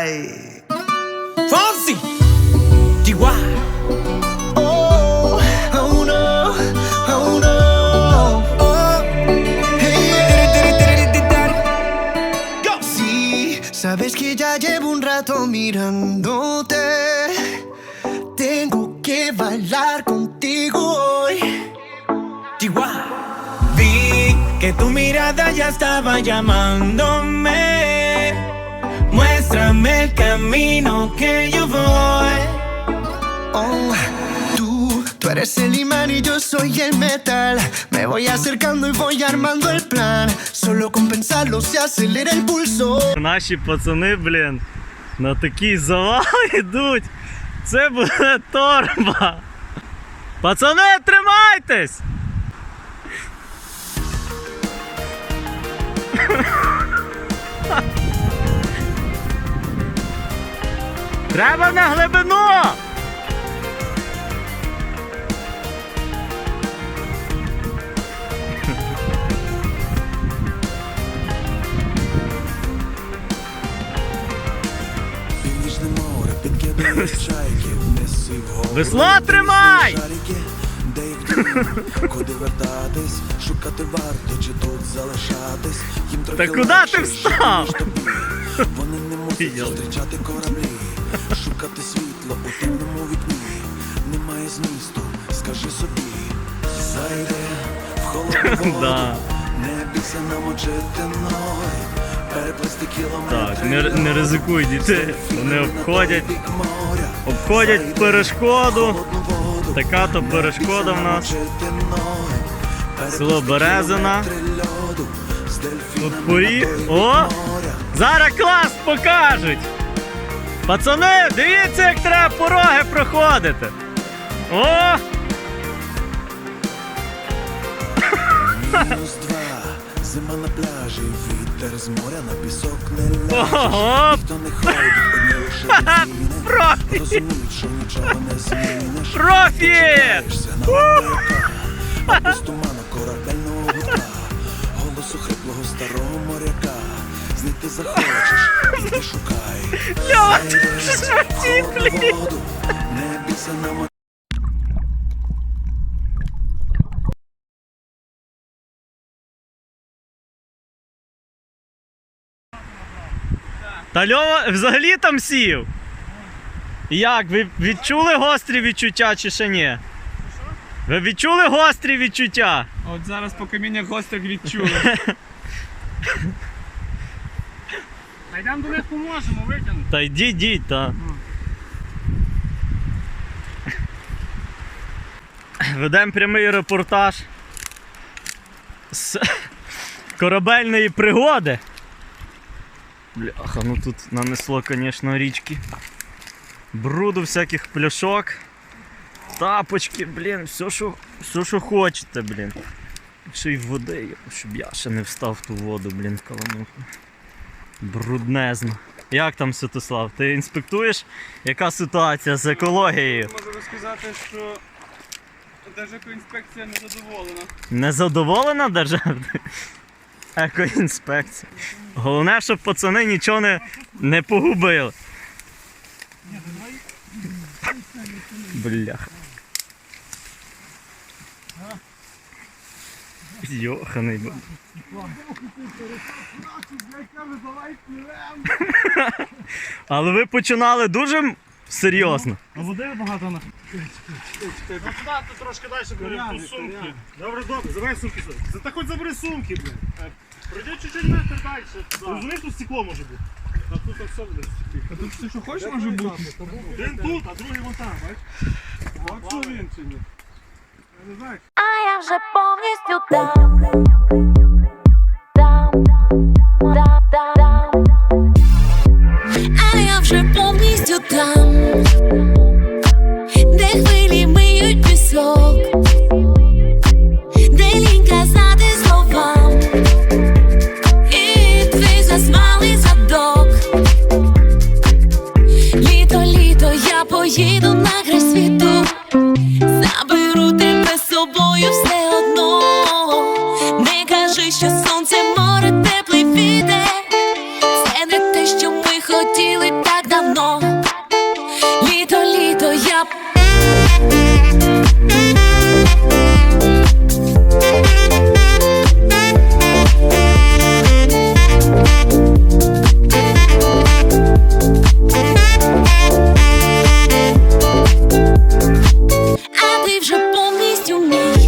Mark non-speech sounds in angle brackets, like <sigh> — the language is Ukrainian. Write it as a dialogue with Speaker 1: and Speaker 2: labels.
Speaker 1: Ay.
Speaker 2: Fonsi Chihuahua
Speaker 1: Oh, oh no, oh no. Oh, hey,
Speaker 2: Go
Speaker 1: Sí, sabes que ya llevo un rato mirándote. Tengo que bailar contigo hoy.
Speaker 2: Chihuahua Vi que tu mirada ya estaba llamándome Muéstrame el camino que yo voy
Speaker 1: Oh, tú, tú eres el imán y yo soy el metal. Me voy acercando y voy armando el plan. Solo con pensarlo se acelera el pulso.
Speaker 3: Наші пацани, блін, на такий завал йдуть. Це буде торба. Пацани, тримайтесь! Треба на глибину!
Speaker 4: Північне море підкидає чайки, неси вгору.
Speaker 3: Весло тримай!
Speaker 4: Де куди вертатись, шукати варто, чи тут залишатись. Їм трохи
Speaker 3: Та куди ти встав?
Speaker 4: ніж тобі. Вони не мусять зустрічати кораблі, шукати світло у темному вікні. Немає змісту, скажи собі, зайде в холодну <laughs> воду, не бійся намочити ноги, переплисти кілометри.
Speaker 3: Так, не, не ризикуй діти. Вони обходять, обходять перешкоду. Така то перешкода в нас. Село Березина. Тут порі. О! Зараз клас покажуть! Пацани, дивіться, як треба пороги проходити. О!
Speaker 4: Мінус два, зима на пляжі, вітер з моря на пісок не ляже.
Speaker 3: Ого!
Speaker 4: Ніхто не ходить, одні лише дельфіни.
Speaker 3: Профі!
Speaker 4: Розуміють, що нічого не зміниш.
Speaker 3: Профі!
Speaker 4: Чекаєшся на маяка, а без туману корабельного гудка, голосу хриплого старого моряка. Знайти захочеш, Зайдеш
Speaker 3: ти ж
Speaker 4: в
Speaker 3: ті,
Speaker 4: холодну
Speaker 3: блін. Та Льова взагалі там сів. Як? Ви відчули гострі відчуття чи ще ні? Ви відчули гострі відчуття?
Speaker 5: От зараз по каміннях гострих відчули. <laughs> Та йдемо до них поможемо витягнути.
Speaker 3: Та йдіть, йдіть, та. Ведемо прямий репортаж з корабельної пригоди. Бляха, ну тут нанесло, звісно, річки. Бруду всяких пляшок. Тапочки, блін, все, що, все, що хочете, блін. Ще й води, щоб я ще не встав в ту воду, блін, каламутну. Бруднезно. Як там Святослав? Ти інспектуєш, яка ситуація з екологією?
Speaker 5: Можу розказати, що Держекоінспекція не задоволена.
Speaker 3: Незадоволена державна екоінспекція. Головне, щоб пацани нічого не, не погубили. Бляха. Йоханий. б- <laughs> Але ви починали дуже серйозно.
Speaker 6: Води багато на. Тут трошки далі по сумки. Добре, добре, забирай сумки сюди. Та хоч забери сумки, блін. Пройди чуть-чуть метр далі. Розумієш, тут стекло може бути. А тут так все буде стекло.
Speaker 5: А тут все, що хочеш, може бути.
Speaker 6: Один тут, а другий вон там, бачиш? От він чи ні?
Speaker 7: А я вже повністю. Там, you've.